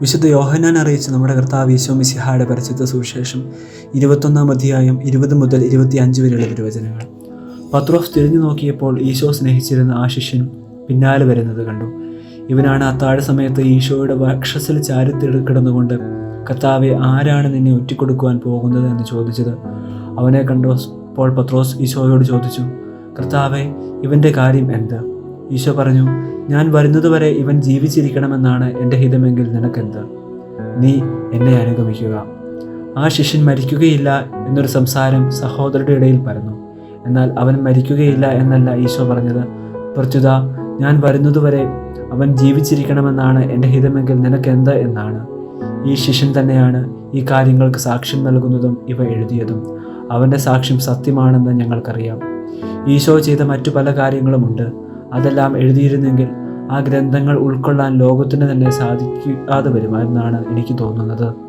വിശുദ്ധ യോഹനാൻ അറിയിച്ച നമ്മുടെ കർത്താവ് ഈശോ മിശിഹായുടെ പരിശുദ്ധ സുവിശേഷം ഇരുപത്തൊന്നാം അധ്യായം ഇരുപത് മുതൽ ഇരുപത്തിയഞ്ച് വരെയുള്ള തിരുവചനങ്ങൾ. പത്രോസ് തിരിഞ്ഞു നോക്കിയപ്പോൾ ഈശോ സ്നേഹിച്ചിരുന്ന ആ ശിഷ്യൻ പിന്നാലെ വരുന്നത് കണ്ടു. ഇവനാണ് അത്താഴ സമയത്ത് ഈശോയുടെ വക്ഷസിൽ ചാരിത്തിൽ കിടന്നുകൊണ്ട് കർത്താവെ ആരാണ് നിന്നെ ഒറ്റിക്കൊടുക്കുവാൻ പോകുന്നത്? എന്ന് ചോദിച്ചത്. അവനെ കണ്ടപ്പോൾ പത്രോസ് ഈശോയോട് ചോദിച്ചു കർത്താവെ ഇവന്റെ കാര്യം എന്ത്? ഈശോ പറഞ്ഞു ഞാൻ വരുന്നതുവരെ ഇവൻ ജീവിച്ചിരിക്കണമെന്നാണ് എന്റെ ഹിതമെങ്കിൽ നിനക്കെന്ത്? നീ എന്നെ അനുഗമിക്കുക. ആ ശിഷ്യൻ മരിക്കുകയില്ല എന്നൊരു സംസാരം സഹോദരരുടെ ഇടയിൽ പറഞ്ഞു എന്നാൽ അവൻ മരിക്കുകയില്ല എന്നല്ല ഈശോ പറഞ്ഞത്. പ്രത്യുത ഞാൻ വരുന്നതുവരെ അവൻ ജീവിച്ചിരിക്കണമെന്നാണ് എന്റെ ഹിതമെങ്കിൽ നിനക്കെന്ത് എന്നാണ്. ഈ ശിഷ്യൻ തന്നെയാണ് ഈ കാര്യങ്ങൾക്ക് സാക്ഷ്യം നൽകുന്നതും ഇവ എഴുതിയതും. അവന്റെ സാക്ഷ്യം സത്യമാണെന്ന് ഞങ്ങൾക്കറിയാം. ഈശോ ചെയ്ത മറ്റു പല കാര്യങ്ങളുമുണ്ട്. അതെല്ലാം എഴുതിയിരുന്നെങ്കിൽ ആ ഗ്രന്ഥങ്ങൾ ഉൾക്കൊള്ളാൻ ലോകത്തിന് തന്നെ സാധിക്കാതെ വരുമായിരുന്നാണ് എനിക്ക് തോന്നുന്നത്.